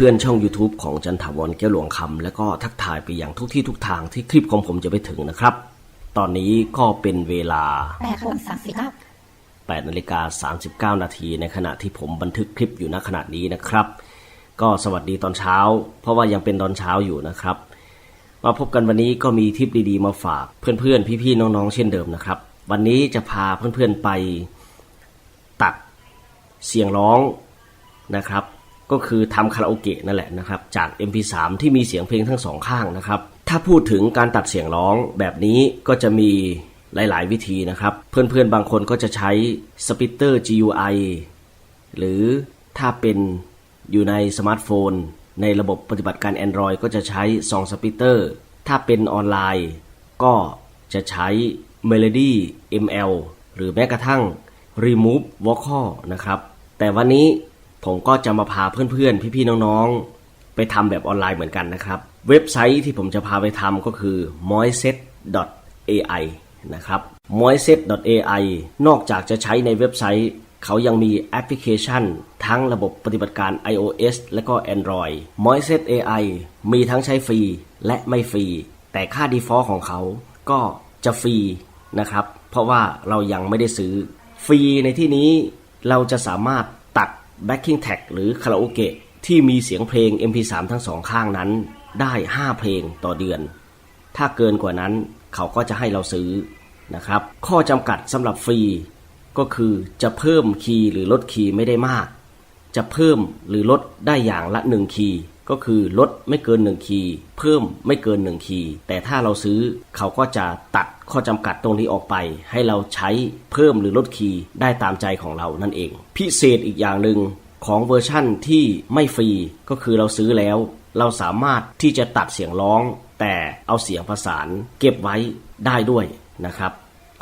เพื่อนๆช่อง YouTube ของจันทาวรแก้วหลวงคำและก็ทักทายไปอย่างทุกที่ทุกทางที่คลิปของผมจะไปถึงนะครับ ตอนนี้ก็เป็นเวลาแปดโมงสามสิบเก้า8นาฬิกา39นาทีในขณะที่ผมบันทึกคลิปอยู่ณขณะนี้นะครับ ก็สวัสดีตอนเช้า เพราะว่ายังเป็นตอนเช้าอยู่นะครับ มาพบกันวันนี้ก็มีทิปดีๆมาฝากเพื่อนๆพี่ๆน้องๆเช่นเดิมนะครับ วันนี้จะพาเพื่อนๆไปตัดเสียงร้องนะครับ ก็คือทำคาราโอเกะนั่นแหละนะครับจาก MP3 ที่มีเสียงเพลงทั้งสองข้างนะครับถ้าพูดถึงการตัดเสียงร้องแบบนี้ก็จะมีหลาย ๆ วิธีนะครับ เพื่อน ๆ บางคนก็จะใช้สปิตเตอร์ GUI หรือถ้าเป็นอยู่ในสมาร์ทโฟน ในระบบปฏิบัติการ Android ก็จะใช้ซองสปิเตอร์ถ้าเป็นออนไลน์ ก็จะใช้ Melody ML หรือแม้กระทั่ง Remove Vocal นะครับ แต่วันนี้ ผมก็จะมาพาเพื่อนๆ พี่ๆ น้องๆ ไปทำแบบออนไลน์เหมือนกันนะครับ เว็บไซต์ที่ผมจะพาไปทำก็คือ moiset.ai นะครับ moiset.ai นอกจากจะใช้ในเว็บไซต์ เขายังมีแอปพลิเคชัน ทั้งระบบปฏิบัติการ iOS และก็ Android Moiset AI มีทั้งใช้ฟรีและไม่ฟรี แต่ค่า default ของเขาก็จะฟรีนะครับ เพราะว่าเรายังไม่ได้ซื้อ ฟรีในที่นี้เราจะสามารถ backing tag หรือคาราโอเกะที่มีเสียงเพลง MP3 ทั้งสองข้างนั้นได้ 5 เพลงต่อเดือน ถ้าเกินกว่านั้นเขาก็จะให้เราซื้อนะครับ ข้อจำกัดสำหรับฟรี ก็คือจะเพิ่มคีย์หรือลดคีย์ไม่ได้มาก จะเพิ่มหรือลดได้อย่างละ1คีย์ ก็คือลดไม่เกิน 1 คีย์เพิ่มไม่เกิน 1 คีย์แต่ถ้าเราซื้อเขาก็จะตัดข้อจำกัดตรงนี้ออกไป ให้เราใช้เพิ่มหรือลดคีย์ได้ตามใจของเรานั่นเอง พิเศษอีกอย่างหนึ่งของเวอร์ชั่นที่ไม่ฟรีก็คือเราซื้อแล้ว เราสามารถที่จะตัดเสียงร้อง แต่เอาเสียงประสานเก็บไว้ได้ด้วยนะครับ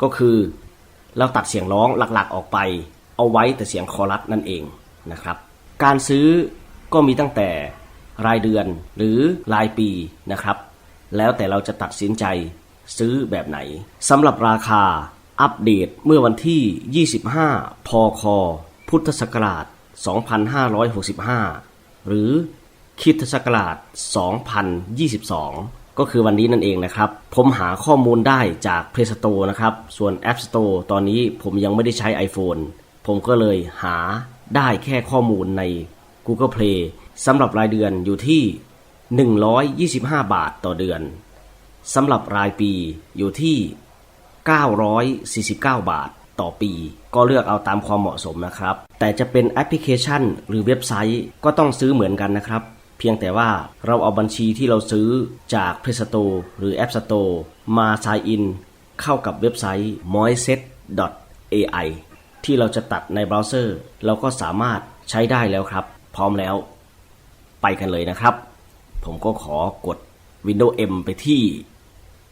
ก็คือเราตัดเสียงร้องหลักๆออกไป เอาไว้แต่เสียงคอรัสนั่นเองนะครับ การซื้อก็มีตั้งแต่ รายเดือนหรือรายปีนะครับ แล้วแต่เราจะตัดสินใจซื้อแบบไหนสำหรับราคาอัปเดตเมื่อวันที่ 25 พค พุทธศักราช 2565 หรือคิดศักราช 2022 ก็คือวันนี้นั่นเองนะครับ ผมหาข้อมูลได้จาก Play Store นะครับ ส่วน App Store ตอนนี้ผมยังไม่ได้ใช้ iPhone ผมก็เลยหาได้แค่ข้อมูลใน Google Play สำหรับรายเดือนอยู่ที่ 125 บาทต่อเดือน สำหรับรายปีอยู่ที่ 949 บาทต่อปี ก็เลือกเอาตามความเหมาะสมนะครับ แต่จะเป็นแอปพลิเคชันหรือเว็บไซต์ก็ต้องซื้อเหมือนกันนะครับ เพียงแต่ว่าเราเอาบัญชีที่เราซื้อจาก Play Store หรือ App Store มา sign in เข้ากับเว็บไซต์ moiset.ai ที่เราจะตัดในเบราว์เซอร์ เราก็สามารถใช้ได้แล้วครับ พร้อมแล้ว ไปกันเลยนะครับ ผมก็ขอกด Windows M ไปที่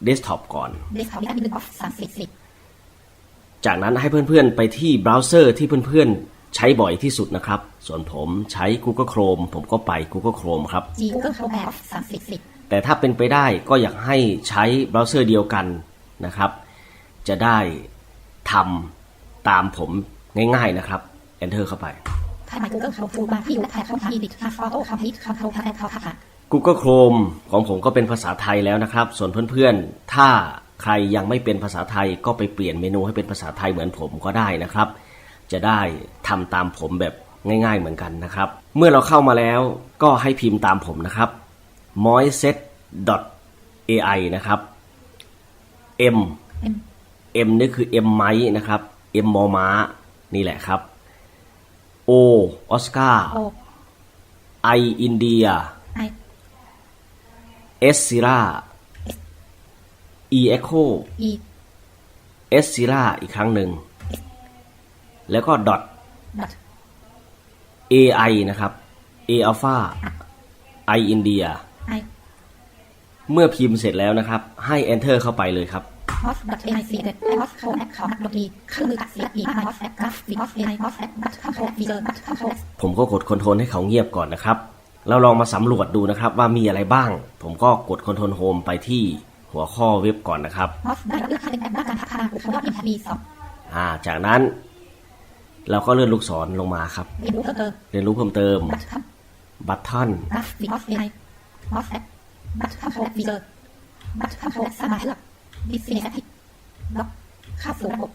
Desktop ก่อนเดสก์ท็อปมีการบินหนึ่งออฟสามสิบสิบจากนั้นให้เพื่อนๆไปที่เบราว์เซอร์ที่เพื่อนๆ ใช้บ่อยที่สุดนะครับ ส่วนผมใช้ Google Chrome ผมก็ไป Google Chrome ครับจีกูเกิลโครแมออฟสามสิบสิบแต่ถ้าเป็นไปได้ก็อยากให้ใช้เบราว์เซอร์เดียวกันนะครับ จะได้ทำตามผมง่ายๆนะครับ Enter เข้าไปไทยไมกูเกิลโครฟูมาที่อยู่และแท็บเข้าทางอีดิทคาฟอโต้คอมพิวต์คอนโทรลแท็บเขาค่ะ Google Chrome ของผมก็เป็นภาษาไทยแล้วนะครับ ส่วนเพื่อนๆ ถ้าใครยังไม่เป็นภาษาไทยก็ไปเปลี่ยนเมนูให้เป็นภาษาไทยเหมือนผมก็ได้นะครับ จะได้ทำตามผมแบบง่ายๆเหมือนกันนะครับ เมื่อเราเข้ามาแล้วก็ให้พิมพ์ตามผมนะครับ moiset.ai นะครับ m M นี่คือ M ไม้นะครับ M มอม้านี่แหละครับ O ออสการ์โอ I อินเดียไอ S ซิรา E Echo อี S ซิราอีกครั้งหนึ่ง แล้วก็ dot ดอท AI นะครับ A Alpha I อินเดียไอเมื่อพิมพ์เสร็จแล้วนะครับ ให้ Enter เข้าไปเลยครับ ออฟดอทเอไอซีเด็ดไอออฟโคแอปขอนักดนตรีเครื่องมือตัดเสียงอีไอออฟแอปกราฟวีออฟเอไอออฟแอปบัตคอนโทรลวีเจอร์บัตคอนโทรลผมก็กดคอนโทรลให้เขาเงียบก่อนนะครับ เราลองมาสำรวจดูนะครับว่ามีอะไรบ้าง ผมก็กดคอนโทรลโฮมไปที่หัวข้อเว็บก่อนนะครับออฟได้รับเลือกให้เป็นแอปด้านการพัฒนาบุคคลยอดเยี่ยมแฮปปี้สองอ่า จากนั้น เราก็เลื่อนลูกศรลงมาครับเรียนรู้เพิ่มเติมเรียนรู้เพิ่มเติมบัตรครับบัตทอนกราฟวีออฟเอไอวอสแอปบัตคอนโทรลวีเซอร์บัตคอนโทรลสมาร์ทเลือก ดิสซีเนสแอปล็อกเข้าสู่ระบบ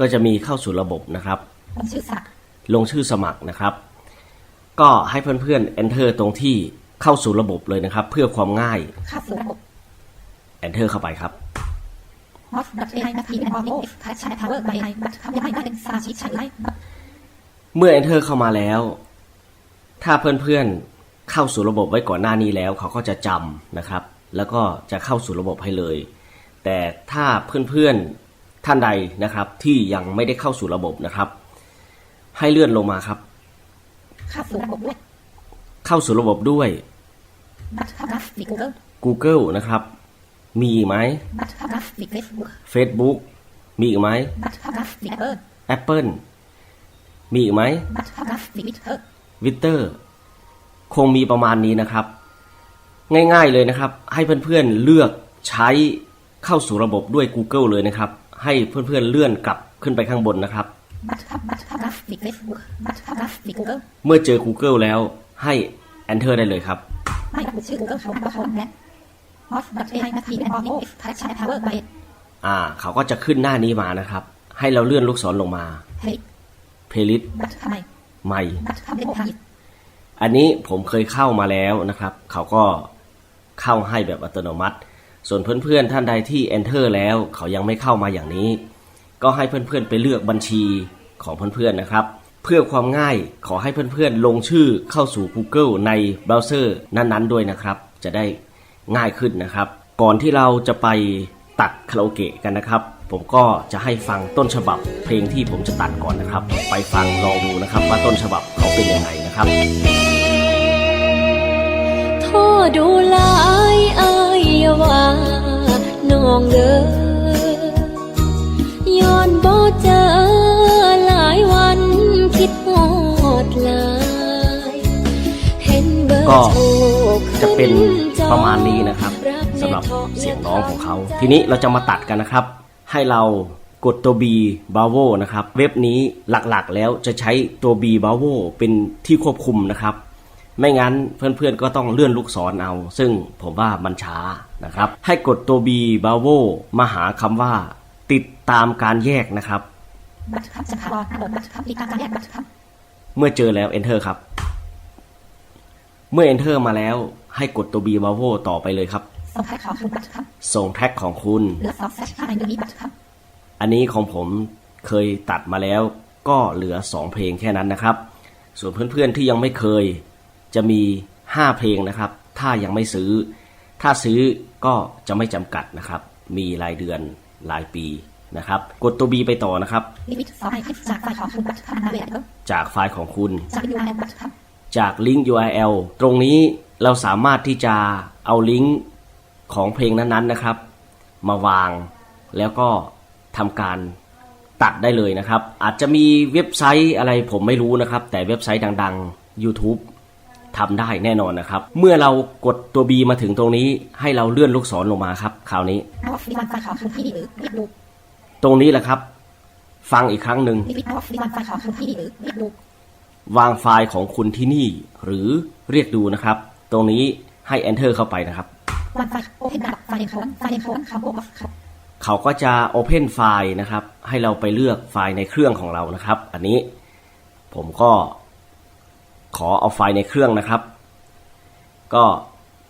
ก็จะมีเข้าสู่ระบบนะครับ ลงชื่อสมัครลงชื่อสมัครนะครับ ก็ให้เพื่อนๆ enter ตรงที่เข้าสู่ระบบเลยนะครับ เพื่อความง่าย เข้าสู่ระบบ enter เข้าไปครับวอสดัตเอไอนาทีเป็นออดิโอแพชชั่นพาวเวอร์ไบไอบัตทำยังไงได้เป็นสมาชิกใช้ไลฟ์บัตเมื่อ enter เข้ามาแล้ว ถ้าเพื่อนๆ เข้าสู่ระบบไว้ก่อนหน้านี้แล้ว เขาก็จะจำนะครับ แล้วก็จะเข้าสู่ระบบให้เลย แต่ถ้าเพื่อนๆท่านใดนะครับที่ยังไม่ได้เข้าสู่ระบบนะครับ ให้เลื่อนลงมาครับ เข้าสู่ระบบด้วยเข้าสู่ระบบด้วยบัตกราฟิกกูเกิล Google นะครับ มีอีกไหมบัตกราฟิกเฟซบุ๊ก Facebook มีอีกไหมบัตกราฟิกแอปเปิล Apple มีอีกไหมบัตกราฟิกวิดเทอร์วิเตอร์คงมีประมาณนี้นะครับ ง่ายๆเลยนะครับ ให้เพื่อนๆเลือกใช้ เข้าสู่ระบบด้วย Google เลยนะครับ ให้เพื่อนๆเลื่อนกลับขึ้นไปข้างบนนะครับ เมื่อเจอ Google แล้วให้ Enter ได้เลยครับไม่ระบุชื่อ Google เขาบัตคอมและวอสดัตเอไอนาทีเป็นออดิโอแพชชั่นพาวเวอร์ไบอ่า เขาก็จะขึ้นหน้านี้มานะครับ ให้เราเลื่อนลูกศรลงมาเฮ้ย Playlist บัตทำไมใหม่อันนี้ผมเคยเข้ามาแล้วนะครับ เขาก็เข้าให้แบบอัตโนมัติ ส่วนเพื่อนๆท่านใดที่ enter แล้วเขายังไม่เข้ามาอย่างนี้ ก็ให้เพื่อนๆไปเลือกบัญชีของเพื่อนๆนะครับ เพื่อความง่ายขอให้เพื่อนๆลงชื่อเข้าสู่ Google ในเบราว์เซอร์นั้นๆด้วยนะครับ จะได้ง่ายขึ้นนะครับ ก่อนที่เราจะไปตัดคาราโอเกะกันนะครับ ผมก็จะให้ฟังต้นฉบับเพลงที่ผมจะตัดก่อนนะครับ ไปฟังลองดูนะครับว่าต้นฉบับเขาเป็นยังไงนะครับโทษดูหลายอาย อย่าว่าน้องเด้อย้อนบ่เจอหลายวันคิดฮอดหลายเห็นเบอร์ก็โทรจะเป็นขึ้จอประมาณนี้นะครับสำหรับเสียงร้องของเขา ทีนี้เราจะมาตัดกันนะครับ ให้เรากดตัว B b a v o นะครับ เว็บนี้หลักๆแล้วจะใช้ตัว B b a v o เป็นที่ควบคุมนะครับ ไม่งั้นเพื่อนๆก็ต้องเลื่อนลูกศรเอา ซึ่งผมว่ามันช้านะครับ ให้กดตัว B b a v o มาหาคำว่า ติดตามการแยกนะครับ บัตรคำสัมภาระระบบบัตรคำติดตามการแยกบัตรคเมื่อเจอแล้ว Enter ครับ เมื่อ Enter มาแล้วให้กดตัว B b a v o ต่อไปเลยครับำส่งท้ายของคุณบัตรคส่งแท็กของคุณำเหลือสองแซชห้าในเดือนนี้บัตรคอันนี้ของผมเคยตัดมาแล้ว ก็เหลือ 2 เพลงแค่นั้นนะครับ ส่วนเพื่อนๆที่ยังไม่เคย จะมี 5 เพลงนะครับ ถ้ายังไม่ซื้อ ถ้าซื้อก็จะไม่จำกัดนะครับ มีรายเดือนรายปีนะครับ กดตัว B ไปต่อนะครับำลิมิตสองไอคลิปจากไฟล์ของคุณบัตรคำนาเวทเพิ่มจากไฟล์ของคุณ จาก URL บัตรคจากลิงก์ URL ตรงนี้เราสามารถที่จะเอาลิงก์ของเพลงนั้นๆนะครับ มาวางแล้วก็ทำการตัดได้เลยนะครับ อาจจะมีเว็บไซต์อะไรผมไม่รู้นะครับ แต่เว็บไซต์ดังๆ YouTube ทำได้แน่นอนนะครับ เมื่อเรากดตัว B มาถึงตรงนี้ ให้เราเลื่อนลูกศรลงมาครับคราวนี้ำเอาฟรีวันไฟล์ของคุณที่หรือเรียกดูตรงนี้แหละครับ ฟังอีกครั้งหนึ่งวางไฟล์ของคุณที่นี่ หรือเรียกดูนะครับ ตรงนี้ให้ Enter เข้าไปนะครับวันไฟล์โอเพนดับไฟล์เดนโคนไฟล์เดนโคนคำโออฟครับเขาก็จะ Open ไฟล์นะครับ ให้เราไปเลือกไฟล์ในเครื่องของเรานะครับ อันนี้ผมก็ ขอเอาไฟล์ในเครื่องนะครับ ก็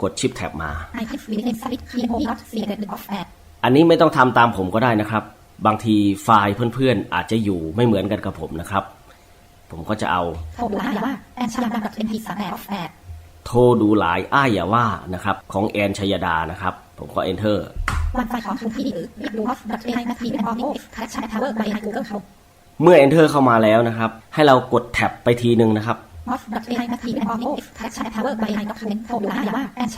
กดชิปแท็บมาไอคลิปวิดีโอสวิตคลีนโอนัทซีเดนออฟแอดอันนี้ไม่ต้องทำตามผมก็ได้นะครับ บางทีไฟล์เพื่อนๆ อาจจะอยู่ไม่เหมือนกันกับผมนะครับ ผมก็จะเอาโทรดูหาอย่าว่าแอนชาดาดับเอ็นพีสามแอดออฟแอดโทรดูหลายอ้ายอย่าว่านะครับ ของแอนชยดานะครับ ผมก็ Enter วันไฟล์ของคุณที่หรือเรียกดูออฟดับเอไอนาทีเป็นออดิโอแพชชั่นพาวเวอร์ไบไอกูเกิลเขาเมื่อ Enter เข้ามาแล้วนะครับ ให้เรากดแท็บไปทีหนึ่งนะครับ ออฟดับเอไอนาทีเป็นออดิโอแพชชั่นพาวเวอร์ไบไอด็อกเมนต์โทรดูหาอย่าว่าแอน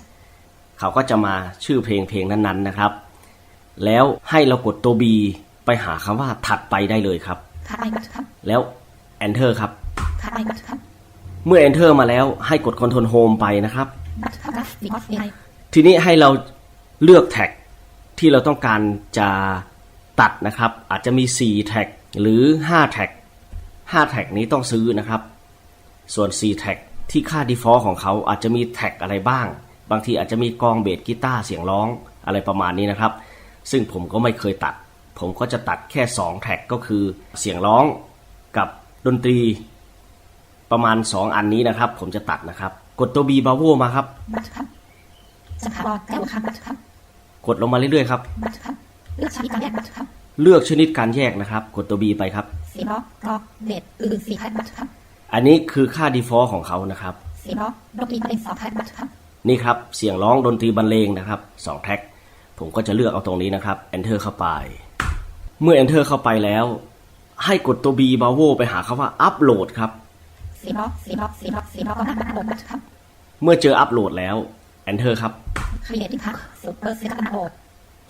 เขาก็จะมาชื่อเพลงเพลงนั้นๆนะครับ แล้วให้เรากดตัว B ไปหาคำว่าถัดไปได้เลยครับถัดไปบัตรคแล้ว Enter ครับำถัดไปบัตรคเมื่อ Enter มาแล้วให้กด Ctrl Home ไปนะครับำบัตรคำกราฟวีออฟเอไอทีนี้ให้เราเลือกแท็กที่เราต้องการจะตัดนะครับ อาจจะมี 4 แท็กหรือ 5 แท็ก 5 แท็กนี้ต้องซื้อนะครับ ส่วน4แท็กที่ค่า default ของเขาอาจจะมีแท็กอะไรบ้าง บางทีอาจจะมีกลองเบสกีตาร์เสียงร้องอะไรประมาณนี้นะครับ ซึ่งผมก็ไม่เคยตัด ผมก็จะตัดแค่2แท็กก็คือเสียงร้องกับดนตรีประมาณ 2 อันนี้นะครับ ผมจะตัดนะครับ กดตัว B b a v o มาครับบัตรครับสังขารแก้วคำบัตรครับกดลงมาเรื่อยๆครับบัตรครับเลือกชนิดการแยกบัตรครับเลือกชนิดการแยกนะครับ กดตัว B ไปครับสีล้อกรอกเบสอื่นสี่แพทบัตรครับ อันนี้คือค่า default ของเขานะครับสีล้อดนตรีประเด็นสองแพทบัตรครับนี่ครับเสียงร้องดนตรีบรรเลงนะครับสองแท็กผมก็จะเลือกเอาตรงนี้นะครับ enter เข้าไป เมื่อ enter เข้าไปแล้ว ให้กดตัว B b a v o ไปหาคำว่า upload ครับสีล้อสีล้อสีล้อสีล้อก็นั่งบัตรบัตรครับเมื่อเจอ upload แล้ว enter ครับครีเอทีฟพักสุดเปอร์เซ็นต์อันโหลด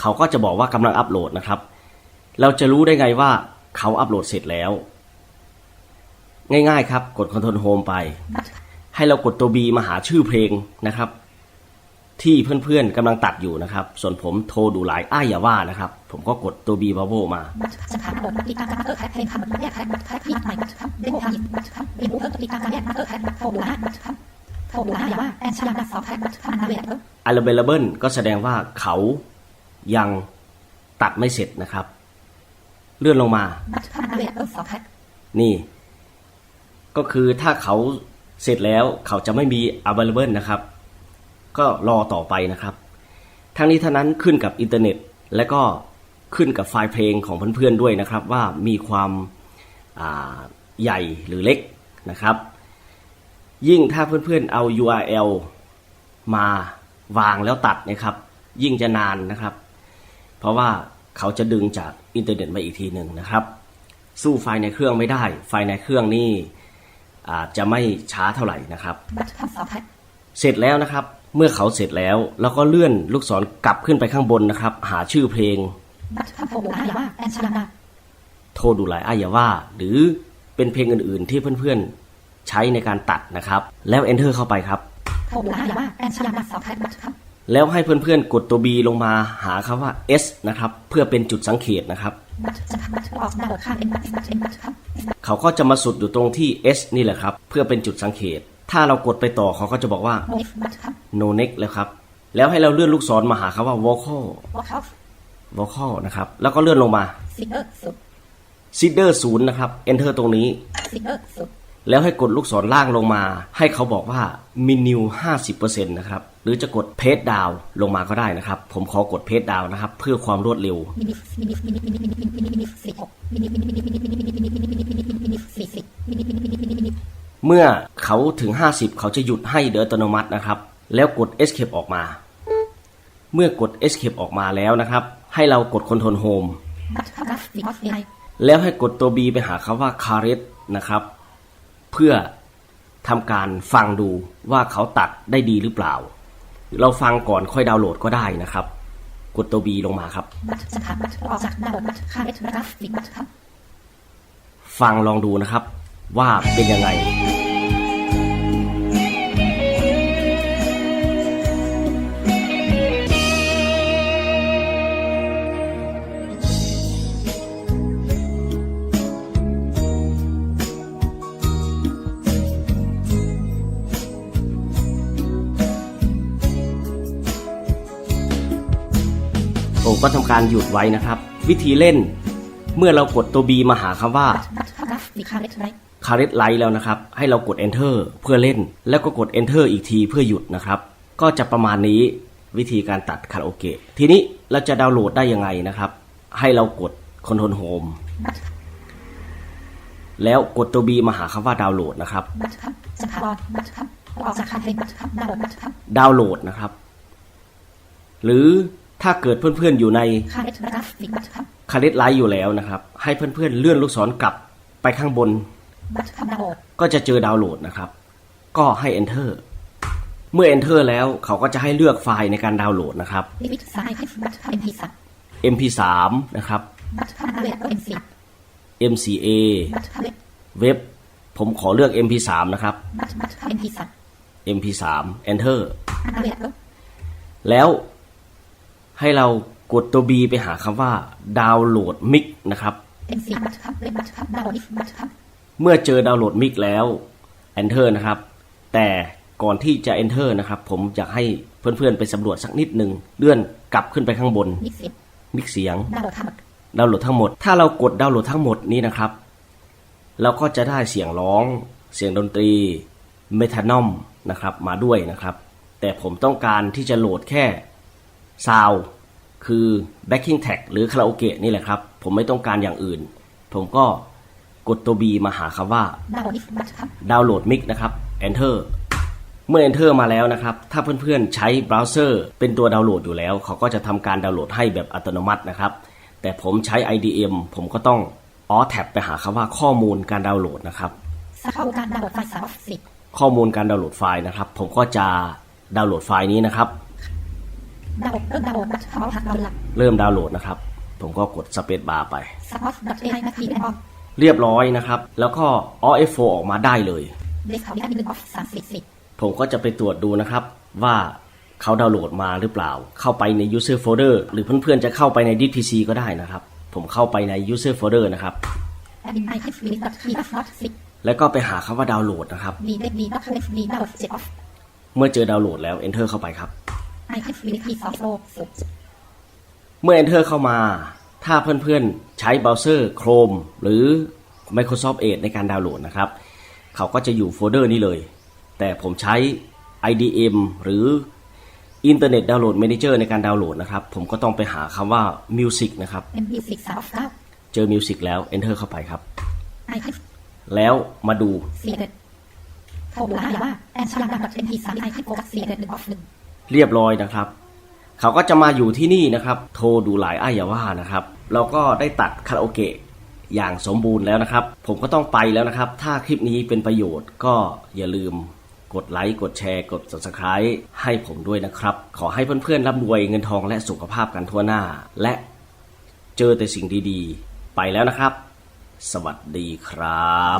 เขาก็จะบอกว่ากำลังอัปโหลดนะครับ เราจะรู้ได้ไงว่าเขาอัปโหลดเสร็จแล้ว ง่ายๆครับ กด Control Home ไป ให้เรากดตัว B มาหาชื่อเพลงนะครับ ที่เพื่อนๆกำลังตัดอยู่นะครับ ส่วนผมโทรดูหลายอ้ายอย่าว่านะครับ ผมก็กดตัว B บาโบมา อัลเบลเบิลก็แสดงว่าเขายังตัดไม่เสร็จนะครับ เลื่อนลงมา นี่ ก็คือถ้าเขาเสร็จแล้วเขาจะไม่มี available นะครับ ก็รอต่อไปนะครับ ทั้งนี้ทั้งนั้นขึ้นกับอินเทอร์เน็ต และก็ขึ้นกับไฟล์เพลงของเพื่อนๆด้วยนะครับ ว่ามีความาใหญ่หรือเล็กนะครับ ยิ่งถ้าเพื่อนๆเอา URL มาวางแล้วตัดนะครับ ยิ่งจะนานนะครับ เพราะว่าเขาจะดึงจากอินเทอร์เน็ตมาอีกทีหนึ่งนะครับ สู้ไฟล์ในเครื่องไม่ได้ ไฟล์ในเครื่องนี่ อาจจะไม่ช้าเท่าไหร่นะครับบัตรครับสองแพทเสร็จแล้วนะครับ เมื่อเขาเสร็จแล้วเราก็เลื่อนลูกศรกลับขึ้นไปข้างบนนะครับ หาชื่อเพลงบัตรครับโทรดูนะอย่าว่าแอนชาลาดัสโทรดูหลายอายาว่า หรือเป็นเพลงอื่นๆ ที่เพื่อนๆใช้ในการตัดนะครับ แล้ว enter เข้าไปครับโทรดูนะอย่าว่าแอนชาลาดัสสองแพทบัตรครับ แล้วให้เพื่อนๆกดตัว B ลงมาหาคำว่า S นะครับ เพื่อเป็นจุดสังเกตนะครับ เขาก็จะมาสุดอยู่ตรงที่ S นี่แหละครับ เพื่อเป็นจุดสังเกต ถ้าเรากดไปต่อเขาก็จะบอกว่าโนฟบัตรครับ no next แล้วครับ แล้วให้เราเลื่อนลูกศรมาหาคำว่า vocal วอลคอฟ vocal นะครับ แล้วก็เลื่อนลงมาซิเออร์สุด seeder ศูนย์นะครับ enter ตรงนี้ แล้วให้กดลูกศรล่างลงมา ให้เขาบอกว่ามีนิว50%นะครับ รือจะกดเพจดาวลงมาก็ได้นะครับ ผมขอกดเพจดาวนะครับ เพื่อความรวดเร็วเมื่อเขาถึง 50 เขาจะหยุดให้โดยอัตโนมัตินะครับ แล้วกด escape ออกมา เมื่อกด escape ออกมาแล้วนะครับ ให้เรากด control home แล้วให้กดตัว B ไปหาคำว่า c a r e t นะครับ เพื่อทำการฟังดูว่าเขาตัดได้ดีหรือเปล่า เราฟังก่อนค่อยดาวน์โหลดก็ได้นะครับ กดตัว B ลงมาครับ บัตรจะถามบัตรออกจากดาวน์โหลดบัตรค่าเอสและกราฟิกบัตรครับ ฟังลองดูนะครับ ว่าเป็นยังไง ก็ทำการหยุดไว้นะครับ วิธีเล่น เมื่อเรากดตัว B มาหาคำว่าบัตรครับกราฟิกค่าเอสไรคาร์เรตไลท์แล้วนะครับ ให้เรากด Enter เพื่อเล่น แล้วก็กด Enter อีกทีเพื่อหยุดนะครับ ก็จะประมาณนี้วิธีการตัดคาราโอเกะ ทีนี้เราจะดาวน์โหลดได้ยังไงนะครับ ให้เรากด Control Home บัตรครับแล้วกดตัว B มาหาคำว่าดาวน์โหลดนะครับบัตรครับจะถามบัตรครับออกจากค่าดาวน์โหลดบัตรครับดาวน์โหลดนะครับ หรือ ถ้าเกิดเพื่อนๆอยู่ในคาเลตไลท์อยู่แล้วนะครับ ให้เพื่อนๆเลื่อนลูกศรกลับไปข้างบน ก็จะเจอดาวน์โหลดนะครับ ก็ให้ enter เมื่อ enter แล้วเขาก็จะให้เลือกไฟล์ในการดาวน์โหลดนะครับ mp3 นะครับ mca เว็บ ผมขอเลือก mp3 นะครับ mp3 enter แล้ว ให้เรากดตัว B ไปหาคำว่าดาวน์โหลดมิกนะครับ เมื่อเจอดาวน์โหลดมิกแล้ว Enter นะครับ แต่ก่อนที่จะ enter นะครับ ผมอยากให้เพื่อนๆ ไปสำรวจสักนิดหนึ่งเลื่อนกลับขึ้นไปข้างบน มิกเสียง ดาวโหลดทั้งหมดดาวน์โหลดทั้งหมด ถ้าเรากดดาวน์โหลดทั้งหมดนี้นะครับ เราก็จะได้เสียงร้อง เสียงดนตรีเมทานอมนะครับมาด้วยนะครับ แต่ผมต้องการที่จะโหลดแค่ ซาวคือ backing tag หรือคาราโอเกะนี่แหละครับ ผมไม่ต้องการอย่างอื่น ผมก็กดตัว B มาหาคำว่าดาวน์โหลดมิกซ์บัตครับดาวน์โหลดมิกนะครับ Enter เมื่อ Enter มาแล้วนะครับ ถ้าเพื่อนๆใช้เบราว์เซอร์เป็นตัวดาวน์โหลดอยู่แล้ว เขาก็จะทำการดาวน์โหลดให้แบบอัตโนมัตินะครับ แต่ผมใช้ IDM ผมก็ต้องออแท็บไปหาคำว่าข้อมูลการดาวน์โหลดนะครับสักข้อมูลการดาวน์โหลดไฟล์สามออฟสิบข้อมูลการดาวน์โหลดไฟล์นะครับ ผมก็จะดาวน์โหลดไฟล์นี้นะครับ ดาวเริ่มดาวน์โหลดบัตเขาหักดาวน์หลักเริ่มดาวน์โหลดนะครับ ผมก็กดสเปซบาร์ไปสปอตดัตเอไอนาทีแอออฟเรียบร้อยนะครับ แล้วก็ OFO ออกมาได้เลยเดสก์ท็อปมีหนึ่งออฟสามสิบสิบผมก็จะไปตรวจดูนะครับว่าเขาดาวน์โหลดมาหรือเปล่า เข้าไปใน user folder หรือเพื่อนๆจะเข้าไปใน d i p c ก็ได้นะครับ ผมเข้าไปใน user folder นะครับแอดมินไอคิสวีดัตทีออฟน็อตสิบแล้วก็ไปหาคำว่าดาวน์โหลดนะครับเด็กดีด็อกเล็กดีดาวน์โหลดเจ็ดออฟเมื่อเจอดาวน์โหลดแล้ว enter เข้าไปครับ ไอคิสวีทีสองโลสุดเมื่อ enter เข้ามา ถ้าเพื่อนๆ ใช้เบราว์เซอร์ Chrome หรือ Microsoft Edge ในการดาวน์โหลดนะครับ เขาก็จะอยู่โฟลเดอร์นี้เลย แต่ผมใช้ IDM หรือ Internet Download Manager ในการดาวน์โหลดนะครับ ผมก็ต้องไปหาคำว่า Music นะครับเอ็มบีสิบสามออฟเก้าเจอ Music แล้ว enter เข้าไปครับไอคิสแล้วมาดูสี่เด็ดโทรดูหาอย่าว่าแอนชาลาดัตเอ็มพีสามไอคิสโฟกัสสี่เด็ดหนึ่งออฟหนึ่ง เรียบร้อยนะครับ เขาก็จะมาอยู่ที่นี่นะครับ โทรดูหลายอ้ายอย่าว่านะครับ เราก็ได้ตัดคาราโอเกะอย่างสมบูรณ์แล้วนะครับ ผมก็ต้องไปแล้วนะครับ ถ้าคลิปนี้เป็นประโยชน์ก็อย่าลืมกดไลค์ กดแชร์ กด subscribe ให้ผมด้วยนะครับ ขอให้เพื่อนๆร่ำรวยเงินทองและสุขภาพกันทั่วหน้า และเจอแต่สิ่งดีๆ ไปแล้วนะครับ สวัสดีครับ